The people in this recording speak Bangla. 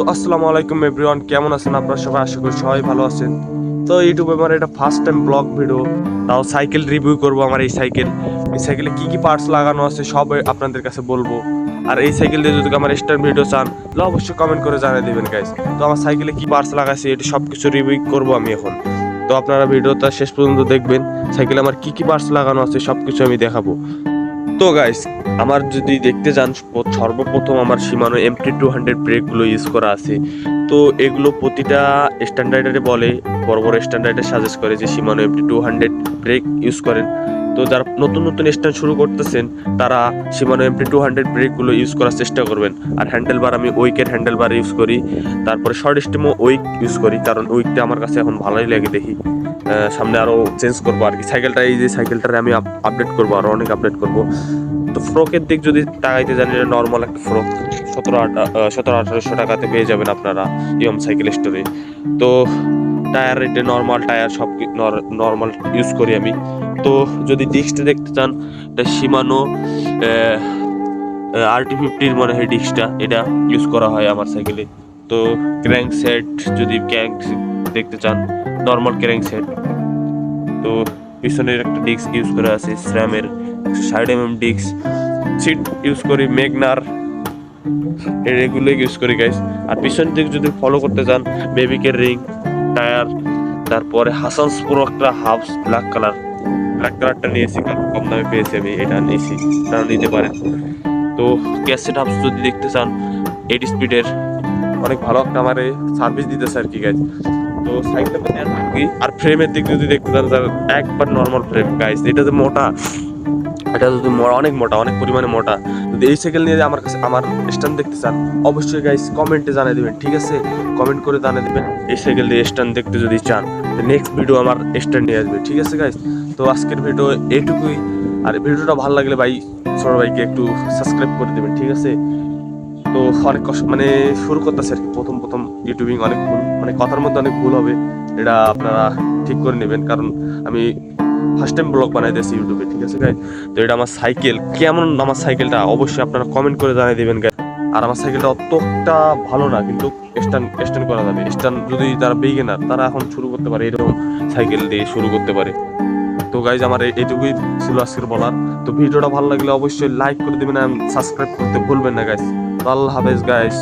তো আসসালামু আলাইকুম এভরিওয়ান কেমন আছেন আপনারা সবাই? আশা করি সবাই ভালো আছেন। তো ইউটিউবে আমার এটা ফার্স্ট টাইম ব্লগ ভিডিও তাও সাইকেল রিভিউ করব আমার এই সাইকেল এই সাইকেলে কি কি পার্টস লাগানো আছে সব আপনাদের কাছে বলব। আর এই সাইকেল দিয়ে যদি আমার স্টার ভিডিও চান, তাহলে অবশ্যই কমেন্ট করে জানিয়ে দিবেন গাইস তো আমার সাইকেলে কি পার্টস লাগাইছে, এটি সব কিছু রিভিউ করব আমি এখন। তো আপনারা ভিডিওটা শেষ পর্যন্ত দেখবেন সাইকেলে আমার কি কি পার্টস লাগানো আছে সব কিছু আমি দেখাবো। তো গাইস আমার যদি দেখতে যান সর্বপ্রথম আমার সীমানো এমটি টু হান্ড্রেড ব্রেকগুলো ইউজ করা আছে। তো এগুলো প্রতিটা স্ট্যান্ডার্ডে বলে, বড় বড় স্ট্যান্ডার্ডে সাজেস্ট করে যে Shimano MT two hundred brake use করেন। তো যারা নতুন নতুন স্ট্যান্ড শুরু করতেছেন, তারা সীমানো এমটি টু হান্ড্রেড ব্রেকগুলো ইউজ করার চেষ্টা করবেন। আর হ্যান্ডেল বার আমি উইকের হ্যান্ডেল বার ইউজ করি। তারপরে শর্ট স্টিমও উইক ইউজ করি, কারণ উইকটা আমার কাছে এখন ভালোই লাগে দেখি। সামনে আরও চেঞ্জ করব আর কি। সাইকেলটা, এই যে সাইকেলটারে আমি আপডেট করব আরও অনেক আপডেট করব। তো ফ্রকের দিক যদি তাকাইতে জানি নর্মাল একটা ফ্রক সতেরো আটা সতেরো আঠারোশো টাকাতে পেয়ে যাবেন আপনারা ইয়ম সাইকেল স্টোরে। তো টায়ার রেটে নর্মাল টায়ার সব নর্মাল ইউজ করি আমি। তো যদি ডিস্কটা দেখতে চান, এটা সীমানো আরটি ফিফটির মনে হয় ডিস্কটা এটা ইউজ করা হয় আমার সাইকেলে। তো ক্র্যাঙ্ক সেট যদি ক্র্যাঙ্ক দেখতে চান নর্মাল ক্র্যাঙ্ক সেট তো পিছনের একটা ডিস্ক ইউজ করা আছে স্র্যামের ষাট M M disc seat use করি মেগনার এগুলো ইউজ করি গাইস আর পিছন দিক যদি ফলো করতে চান বেবিকের রিং টায়ার তারপরে হাসানস পুরো একটা হাফ ব্ল্যাক কালার ব্ল্যাক কালারটা নিয়েছি কম দামে পেয়েছি আমি, এটা নিয়েছি আপনারা নিতে পারেন। তো ক্যাসেট হাফস যদি দেখতে চান এইট স্পিডের অনেক ভালো একটা আমার সার্ভিস দিতেছে আর কি গাইজ তো সাইকেলটা কি আর ফ্রেমের দিক যদি দেখতে তাহলে একবার নর্মাল ফ্রেম গাইজ এটা যে মোটা, এটা যদি অনেক মোটা, অনেক পরিমাণে মোটা, যদি এই সাইকেল নিয়ে আমার কাছে, আমার স্ট্যান্ড দেখতে চান, অবশ্যই গাইজ কমেন্টে জানিয়ে দিবেন, ঠিক আছে? কমেন্ট করে জানিয়ে দিবেন, এই সাইকেল দিয়ে স্ট্যান্ড দেখতে যদি চান নেক্সট ভিডিও আমার স্ট্যান্ড নিয়ে আসবে, ঠিক আছে গাইজ তো আজকের ভিডিও এইটুকুই। আর ভিডিওটা ভালো লাগলে ভাই ছোট একটু সাবস্ক্রাইব করে দেবেন, ঠিক আছে? তো অনেক কষ্ট মানে শুরু করতেছে আর কি প্রথম প্রথম ইউটিউবিং অনেক ভুল মানে কথার মধ্যে অনেক ভুল হবে, এটা আপনারা ঠিক করে নেবেন। কারণ আমি ফার্স্ট টাইম ব্লগ বানাইতেছি ইউটিউবে ঠিক আছে গাই তো এটা আমার সাইকেল কেমন আমার সাইকেলটা অবশ্যই আপনারা কমেন্ট করে জানিয়ে দেবেন গাই আর আমার সাইকেলটা অতটা ভালো না, কিন্তু স্ট্যান্ড স্ট্যান্ড করা যাবে। স্ট্যান্ড যদি তারা বিগিনার তারা এখন শুরু করতে পারে, এরকম সাইকেল দিয়ে শুরু করতে পারে। তো গাইজ আমার এইটুকুই ছিল আজকের বলার। তো ভিডিওটা ভালো লাগলে অবশ্যই লাইক করে দেবেন আর সাবস্ক্রাইব করতে ভুলবেন না গাইজ আল্লাহ হাফেজ গাইজ